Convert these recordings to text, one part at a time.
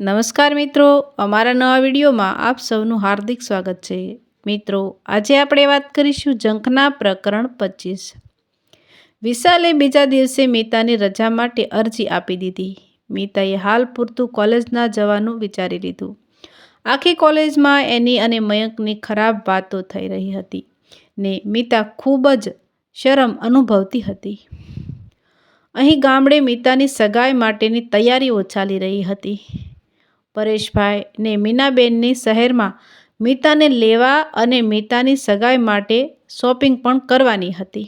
નમસ્કાર મિત્રો, અમારા નવા વિડીયોમાં આપ સૌનું હાર્દિક સ્વાગત છે. મિત્રો, આજે આપણે વાત કરીશું જંખના પ્રકરણ પચીસ. વિશાલે બીજા દિવસે મીતાની રજા માટે અરજી આપી દીધી. મીતાએ હાલ પૂરતું કોલેજ ના જવાનું વિચારી લીધું. આખી કોલેજમાં એની અને મયંકની ખરાબ વાતો થઈ રહી હતી ને મીતા ખૂબ જ શરમ અનુભવતી હતી. અહીં ગામડે મીતાની સગાઈ માટેની તૈયારીઓ ચાલી રહી હતી. પરેશભાઈ ને મીનાબેનની શહેરમાં મીતાને લેવા અને મીતાની સગાઈ માટે શોપિંગ પણ કરવાની હતી.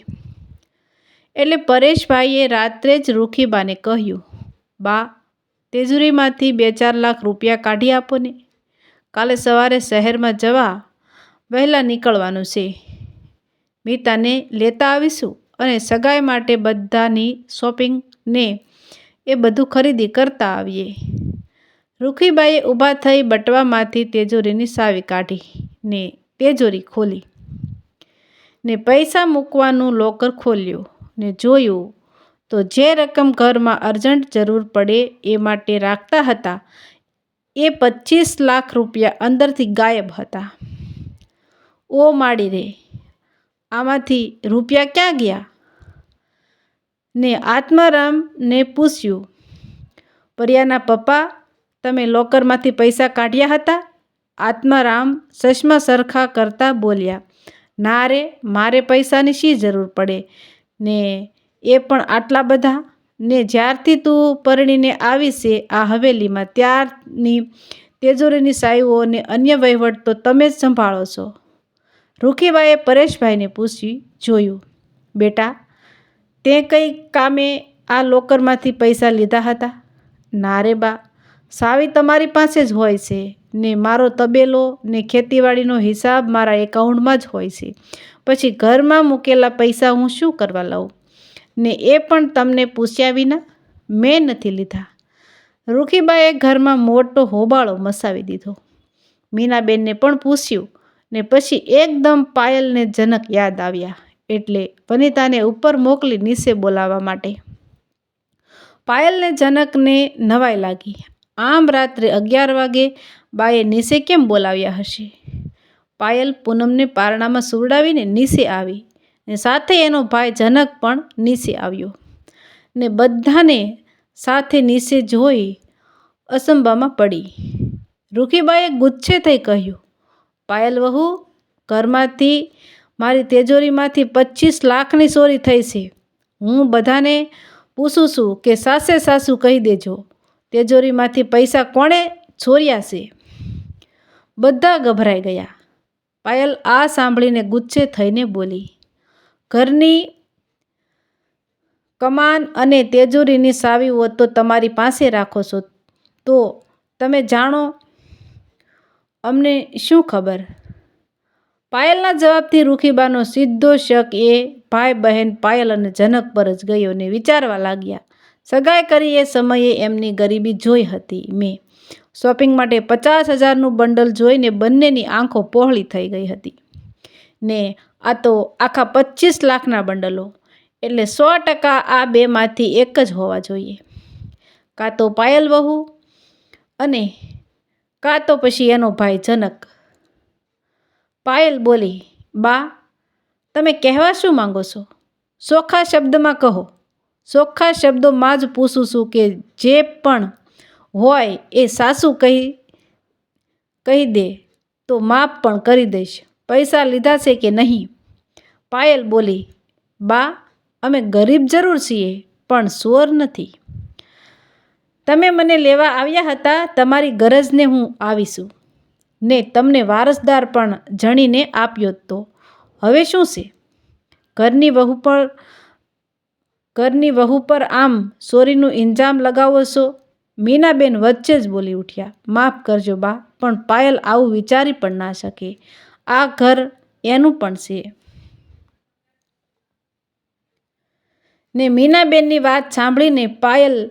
એટલે પરેશભાઈએ રાત્રે જ રૂખીબાને કહ્યું, બા, તેજુરીમાંથી બે ચાર લાખ રૂપિયા કાઢી આપો ને. કાલે સવારે શહેરમાં જવા વહેલા નીકળવાનું છે. મીતાને લેતા આવીશું અને સગાઈ માટે બધાની શોપિંગને એ બધું ખરીદી કરતા આવીએ. રૂખીબાઈએ ઊભા થઈ બટવામાંથી તેજોરીની સાવી કાઢી ને તેજોરી ખોલી ને પૈસા મૂકવાનું લોકર ખોલ્યું ને જોયું તો જે રકમ ઘરમાં અર્જન્ટ જરૂર પડે એ માટે રાખતા હતા, એ પચીસ લાખ રૂપિયા અંદરથી ગાયબ હતા. ઓ માડી રે, આમાંથી રૂપિયા ક્યાં ગયા? ને આત્મારામને પૂછ્યું, પરિયાના પપ્પા તમે લોકરમાંથી પૈસા કાઢ્યા હતા? આત્મારામ ચશ્મા સરખા કરતા બોલ્યા, ના રે, મારે પૈસાની શી જરૂર પડે? ને એ પણ આટલા બધા? ને જ્યારથી તું પરણીને આવી છે આ હવેલીમાં, ત્યારની તેજોરીની સાઈઓ અને અન્ય વહીવટ તો તમે જ સંભાળો છો. રૂખીબાએ પરેશભાઈને પૂછી જોયું, બેટા, તે કંઈ કામે આ લોકરમાંથી પૈસા લીધા હતા? ના રે બા સાવી તમારી પાસે જ હોય છે, ને મારો તબેલો ને ખેતીવાડીનો હિસાબ મારા એકાઉન્ટમાં જ હોય છે. પછી ઘરમાં મૂકેલા પૈસા હું શું કરવા લઉં? ને એ પણ તમને પૂછ્યા વિના મેં નથી લીધા. રૂખીબાએ ઘરમાં મોટો હોબાળો મસાવી દીધો. મીનાબેનને પણ પૂછ્યું, ને પછી એકદમ પાયલને જનક યાદ આવ્યા, એટલે વનિતાને ઉપર મોકલી નીચે બોલાવવા માટે. પાયલને જનકને નવાઈ લાગી. આમ રાત્રે અગિયાર વાગે બાએ નીસે કેમ બોલાવ્યા હશે? પાયલ પૂનમને પારણામાં સુવડાવીને નીસે આવી ને સાથે એનો ભાઈ જનક પણ નીસે આવ્યો ને બધાને સાથે નીસે જોઈ અસંબામાં પડી. રૂખીબાએ ગુચ્છે થઈ કહ્યું, પાયલ વહુ, ઘરમાંથી મારી તેજોરીમાંથી પચીસ લાખની ચોરી થઈ છે. હું બધાને પૂછું છું કે સાસે સાસુ કહી દેજો. તિજોરીમાંથી પૈસા કોણે ચોર્યા છે? બધા ગભરાઈ ગયા. પાયલ આ સાંભળીને ગુચ્છે થઈને બોલી, ઘરની કમાન અને તેજોરીની સાવીઓ તો તમારી પાસે રાખો છો. તો તમે જાણો અમને શું ખબર પાયલના જવાબથી રૂખીબાનો સીધો શક એ ભાઈ બહેન પાયલ અને જનક પર જ ગયો ને વિચારવા લાગ્યા. સગાઈ કરી એ સમયે એમની ગરીબી જોઈ હતી મેં. શોપિંગ માટે પચાસ હજારનું બંડલ જોઈને બંનેની આંખો પહોળી થઈ ગઈ હતી. ને આ તો આખા પચીસ લાખના બંડલો, એટલે સો ટકા આ બેમાંથી એક જ હોવા જોઈએ. કાં તો પાયલ વહુ અને કાં તો પછી એનો ભાઈ જનક. પાયલ બોલી, બા, તમે કહેવા શું માંગો છો? સોખા શબ્દમાં કહો. ચોખ્ખા શબ્દોમાં જ પૂછું છું કે જે પણ હોય એ સાસુ કહી કહી દે તો માફ પણ કરી દઈશ. પૈસા લીધા છે કે નહીં? પાયલ બોલી, બા, અમે ગરીબ જરૂર છીએ, પણ સોર નથી. તમે મને લેવા આવ્યા હતા, તમારી ગરજને હું આવીશું. ને તમને વારસદાર પણ જણીને આપ્યો તો. હવે શું છે? ઘરની વહુ પર ઘરની વહુ પર આમ સોરીનું ઇન્જામ લગાવો છો? મીનાબેન વચ્ચે જ બોલી ઉઠ્યા, માફ કરજો બા, પણ પાયલ આવું વિચારી પણ ના શકે. આ ઘર એનું પણ છે. ને મીનાબેનની વાત સાંભળીને પાયલ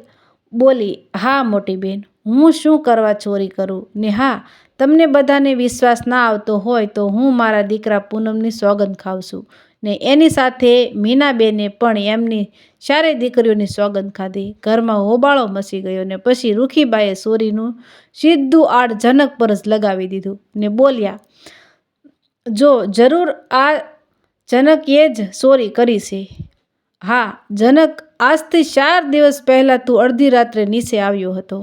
બોલી, હા, મોટી બેન, હું શું કરવા ચોરી કરું? ને હા, તમને બધાને વિશ્વાસ ના આવતો હોય તો હું મારા દીકરા પૂનમની સોગંદ ખાઉં છું. ને એની સાથે મીનાબેને પણ એમની ચારે દીકરીઓની સોગંદ ખાધી. ઘરમાં હોબાળો મચી ગયો ને પછી રૂખીબાએ સોરીનું સીધું આડ જનક પર જ લગાવી દીધું ને બોલ્યા, જો જરૂર આ જનકએ જ ચોરી કરી છે. હા, જનક આજથી ચાર દિવસ પહેલાં તું અડધી રાત્રે નીચે આવ્યો હતો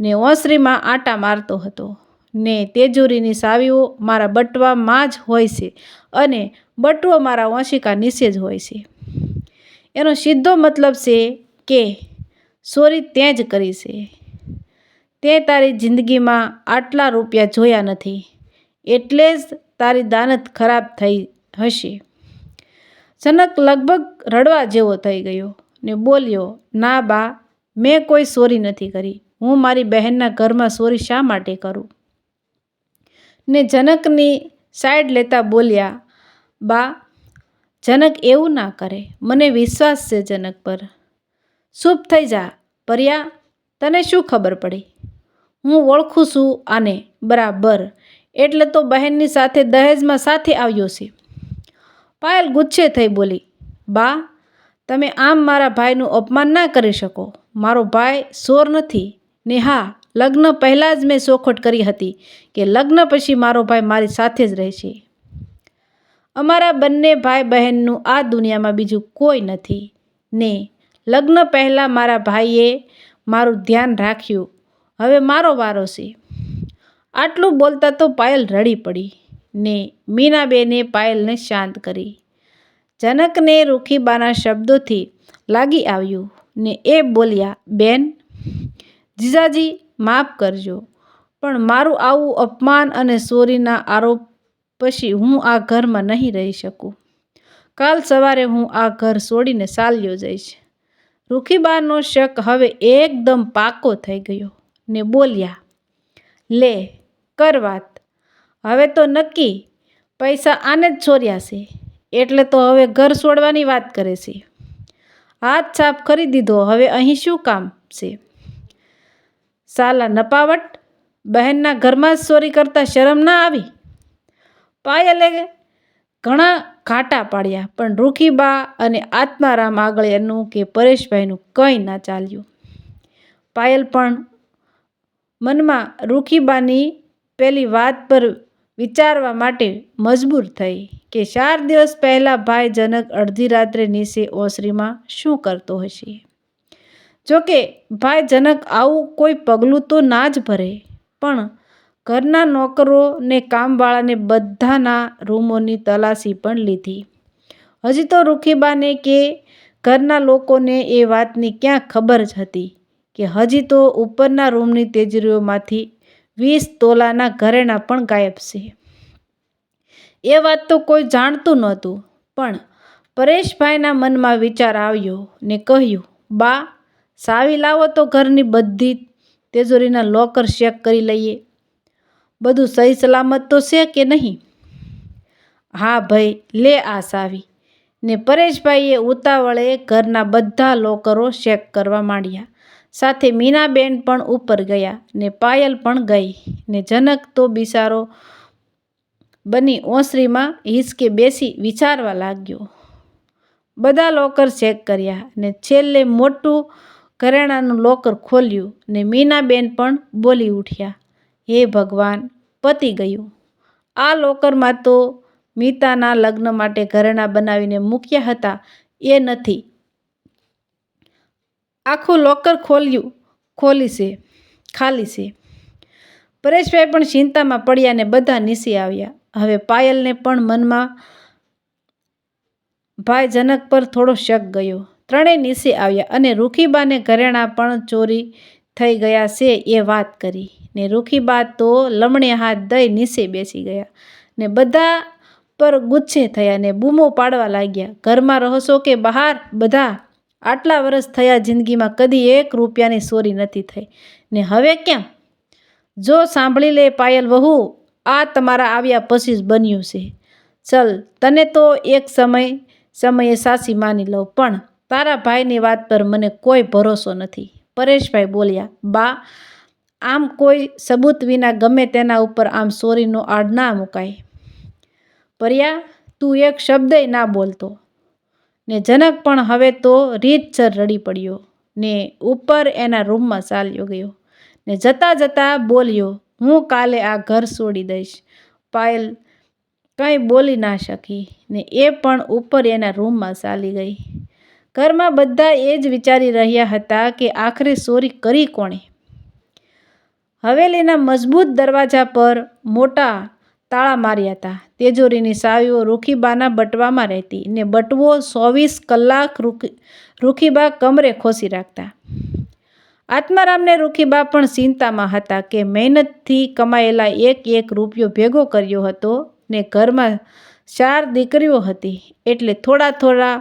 ને ઓસરીમાં આટા મારતો હતો. ને તેજુરીની સાવીઓ મારા બટવામાં જ હોય છે અને બટવો મારા વંશિકા નીચે જ હોય છે. એનો સીધો મતલબ છે કે ચોરી તે જ કરી છે. તે તારી જિંદગીમાં આટલા રૂપિયા જોયા નથી. એટલે જ તારી દાનત ખરાબ થઈ હશે. જનક લગભગ રડવા જેવો થઈ ગયો ને બોલ્યો, ના બા, મેં કોઈ ચોરી નથી કરી. હું મારી બહેનના ઘરમાં ચોરી શા માટે કરું? ને જનકની સાઈડ લેતા બોલ્યા, બા, જનક એવું ના કરે. મને વિશ્વાસ છે જનક પર. ચૂપ થઈ જા, પર્યા, તને શું ખબર પડી? હું ઓળખું છું આને. બરાબર, એટલે તો બહેનની સાથે દહેજમાં સાથે આવ્યો છે. પાયલ ગુચ્છે થઈ બોલી, બા, તમે આમ મારા ભાઈનું અપમાન ના કરી શકો. મારો ભાઈ સોર નથી. ને હા લગ્ન પહેલાં જ મેં ચોખવટ કરી હતી કે લગ્ન પછી મારો ભાઈ મારી સાથે જ રહેશે. અમારા બંને ભાઈ બહેનનું આ દુનિયામાં બીજું કોઈ નથી. ને લગ્ન પહેલાં મારા ભાઈએ મારું ધ્યાન રાખ્યું. હવે મારો વારો છે. આટલું બોલતા તો પાયલ રડી પડી. ને મીનાબેને પાયલને શાંત કરી. જનકને રૂખીબાના શબ્દોથી લાગી આવ્યું. ને એ બોલ્યા, બેન, જીજાજી માફ કરજો. પણ મારું આવું અપમાન અને ચોરીના આરોપ પછી હું આ ઘરમાં નહીં રહી શકું. કાલ સવારે હું આ ઘર છોડીને ચાલ્યો જઈશ. રૂખીબાનો શક હવે એકદમ પાકો થઈ ગયો ને બોલ્યા, લે, કર વાત. હવે તો નક્કી, પૈસા આને જ છોર્યા છે. એટલે તો હવે ઘર છોડવાની વાત કરે છે. હાથ સાફ કરી દીધો, હવે અહીં શું કામ છે? સાલા નપાવટ, બહેનના ઘરમાં જ ચોરી કરતાં શરમ ના આવી? પાયલે ઘણા ઘાટા પાડ્યા, પણ રૂખીબા અને આત્મારામ આગળ એનું કે પરેશભાઈનું કંઈ ના ચાલ્યું. પાયલ પણ મનમાં રૂખીબાની પેલી વાત પર વિચારવા માટે મજબૂર થઈ કે ચાર દિવસ પહેલાં ભાઈ જનક અડધી રાત્રે નીસે ઓસરીમાં શું કરતો હશે? જોકે ભાઈ જનક આવું કોઈ પગલું તો ના જ ભરે. પણ ઘરના નોકરો ને કામવાળાને બધાના રૂમોની તલાશી પણ લીધી. હજી તો રૂખીબાને કે ઘરના લોકોને એ વાતની ક્યાં ખબર જ હતી કે હજી તો ઉપરના રૂમની તેજરીઓમાંથી વીસ તોલાના ઘરેણા પણ ગાયબ છે. એ વાત તો કોઈ જાણતું નહોતું, પણ પરેશભાઈના મનમાં વિચાર આવ્યો ને કહ્યું, બા સાવી લાવો તો ઘરની બધી તેજોરીના લોકર ચેક કરી લઈએ. બધું સહી સલામત તો છે કે નહીં? હા ભાઈ, લે આ સાવી. ને પરેશભાઈએ ઉતાવળે ઘરના બધા લોકરો ચેક કરવા માંડ્યા. સાથે મીનાબેન પણ ઉપર ગયા ને પાયલ પણ ગઈ ને જનક તો બિસારો બની ઓસરીમાં હિંચકે બેસી વિચારવા લાગ્યો. બધા લોકર ચેક કર્યા ને છેલ્લે મોટું ઘરેણાનું લોકર ખોલ્યું ને મીનાબેન પણ બોલી ઉઠ્યા, હે ભગવાન, પતી ગયું. આ લોકરમાં તો મીતાના લગ્ન માટે ઘરેણાં બનાવીને મૂક્યા હતા, એ નથી. આખું લોકર ખોલ્યું, ખોલી છે, ખાલી છે. પરેશભાઈ પણ ચિંતામાં પડ્યા ને બધા નીસી આવ્યા. હવે પાયલને પણ મનમાં ભાઈ જનક પર થોડો શક ગયો. ત્રણેય નીસી આવ્યા અને રૂખીબાને ઘરેણાં પણ ચોરી થઈ ગયા છે એ વાત કરી. ને રૂખીબા તો લમણે હાથ દઈ નીચે બેસી ગયા ને બધા પર ગુચ્છે થયા ને બૂમો પાડવા લાગ્યા. ઘરમાં રહો કે બહાર? બધા આટલા વર્ષ થયા જિંદગીમાં કદી એક રૂપિયાની ચોરી નથી થઈ. ને હવે કેમ? જો સાંભળી લે પાયલ વહુ, આ તમારા આવ્યા પછી જ બન્યું છે. ચલ, તને તો એક સમય, સમયે સાસી માની લઉં પણ તારા ભાઈની વાત પર મને કોઈ ભરોસો નથી. પરેશભાઈ બોલ્યા, બા, આમ કોઈ સબૂત વિના ગમે તેના ઉપર આમ સોરીનો આડ ના મુકાય. પર્યા, તું એક શબ્દય ના બોલતો. ને જનક પણ હવે તો રીતસર રડી પડ્યો. ને ઉપર એના રૂમમાં ચાલ્યો ગયો. ને જતાં જતાં બોલ્યો, હું કાલે આ ઘર છોડી દઈશ. પાયલ કંઈ બોલી ના શકી. ને એ પણ ઉપર એના રૂમમાં ચાલી ગઈ. ઘરમાં બધા એ જ વિચારી રહ્યા હતા કે આખરે ચોરી કરી કોણે? હવેલીના મજબૂત દરવાજા પર મોટા તાળા માર્યા હતા. તેજોરીની સાવીઓ રૂખીબાના બટવામાં રહેતી ને બટવો ચોવીસ કલાક રૂખી, રૂખીબા કમરે ખોસી રાખતા. આત્મારામને રૂખીબા પણ ચિંતામાં હતા કે મહેનતથી કમાયેલા એક એક રૂપિયો ભેગો કર્યો હતો ને ઘરમાં ચાર દીકરીઓ હતી. એટલે થોડા થોડા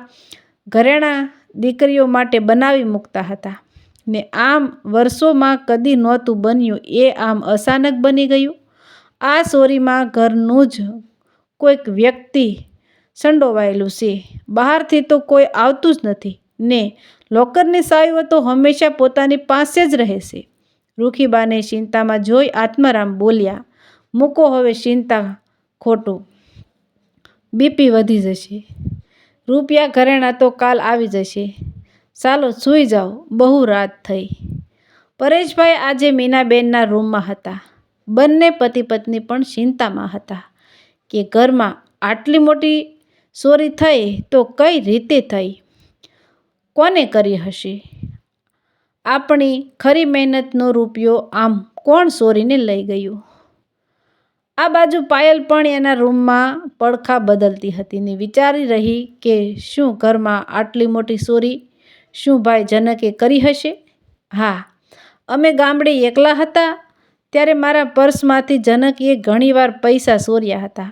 ઘરેણાં દીકરીઓ માટે બનાવી મૂકતા હતા. ને આમ વર્ષોમાં કદી નહોતું બન્યું, એ આમ અચાનક બની ગયું. આ સોરીમાં ઘરનું જ કોઈક વ્યક્તિ સંડોવાયેલું છે. બહારથી તો કોઈ આવતું જ નથી. ને લોકરની સાવીઓ તો હંમેશા પોતાની પાસે જ રહે છે. રૂખીબાને ચિંતામાં જોઈ આત્મારામ બોલ્યા, મૂકો હવે ચિંતા ખોટું. બીપી વધી જશે. રૂપિયા ઘરેણાં તો કાલ આવી જશે. ચાલો સૂઈ જાઓ. બહુ રાત થઈ. પરેશભાઈ આજે મીનાબેનના રૂમમાં હતા. બંને પતિ પત્ની પણ ચિંતામાં હતા કે ઘરમાં આટલી મોટી ચોરી થઈ તો કઈ રીતે થઈ? કોને કરી હશે? આપણી ખરી મહેનતનો રૂપિયો આમ કોણ ચોરીને લઈ ગયું? આ બાજુ પાયલ પણ એના રૂમમાં પડખા બદલતી હતી ને વિચારી રહી કે શું ઘરમાં આટલી મોટી ચોરી શું ભાઈ જનકે કરી હશે? હા, અમે ગામડે એકલા હતા, ત્યારે મારા પર્સમાંથી જનકીએ ઘણીવાર પૈસા ચોર્યા હતા,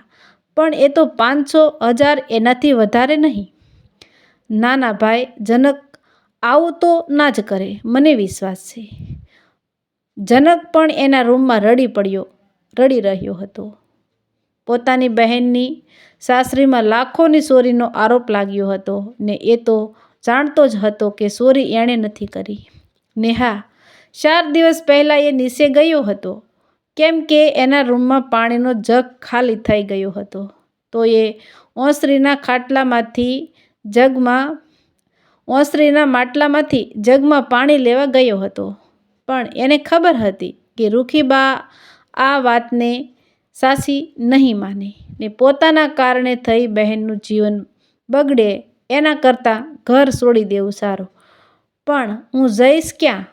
પણ એ તો પાંચસો હજાર એનાથી વધારે નહીં. ના ના ભાઈ, જનક આવું તો ના જ કરે, મને વિશ્વાસ છે. જનક પણ એના રૂમમાં રડી પડ્યો. રડી રહ્યો હતો. પોતાની બહેનની સાસરીમાં લાખોની ચોરીનો આરોપ લાગ્યો હતો ને એ તો જાણતો જ હતો કે ચોરી એણે નથી કરી. નેહા, ચાર દિવસ પહેલાં એ નીચે ગયો હતો. કેમ કે એના રૂમમાં પાણીનો જગ ખાલી થઈ ગયો હતો. તો એ ઓસરીના ખાટલામાંથી જગમાં, ઓસરીના માટલામાંથી જગમાં પાણી લેવા ગયો હતો. પણ એને ખબર હતી કે રૂખીબા આ વાતને સાસી નહીં માને ને પોતાના કારણે થઈ બહેનનું જીવન બગડે એના કરતાં ઘર છોડી દેવું સારું. પણ હું જઈશ ક્યાં?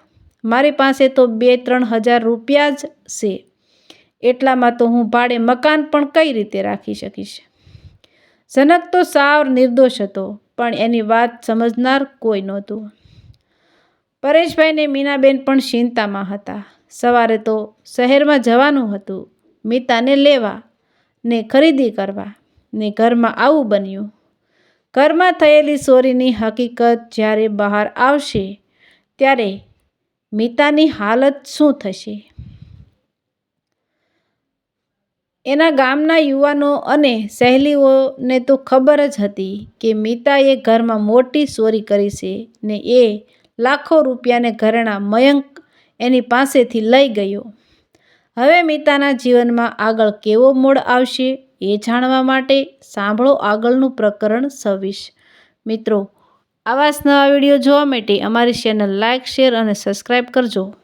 મારી પાસે તો બે ત્રણ હજાર રૂપિયા જ છે. એટલામાં તો હું ભાડે મકાન પણ કઈ રીતે રાખી શકીશ? જનક તો સાવ નિર્દોષ હતો, પણ એની વાત સમજનાર કોઈ નહોતું. પરેશભાઈને મીનાબેન પણ ચિંતામાં હતા. સવારે તો શહેરમાં જવાનું હતું. મિતાને લેવા ને ખરીદી કરવા ને ઘરમાં આવું બન્યું. ઘરમાં થયેલી ચોરીની હકીકત જ્યારે બહાર આવશે, ત્યારે મિતાની હાલત શું થશે? એના ગામના યુવાનો અને સહેલીઓને તો ખબર જ હતી કે મિતાએ ઘરમાં મોટી ચોરી કરી છે ને એ લાખો રૂપિયાને ઘરેણાં મયંક એની પાસેથી લઈ ગયો. હવે મિતાના જીવનમાં આગળ કેવો મોડ આવશે એ જાણવા માટે સાંભળો આગળનું પ્રકરણ છવ્વીસ. મિત્રો, આવા જ નવા વીડિયો જોવા માટે અમારી ચેનલ લાઇક શેર અને સબસ્ક્રાઈબ કરજો.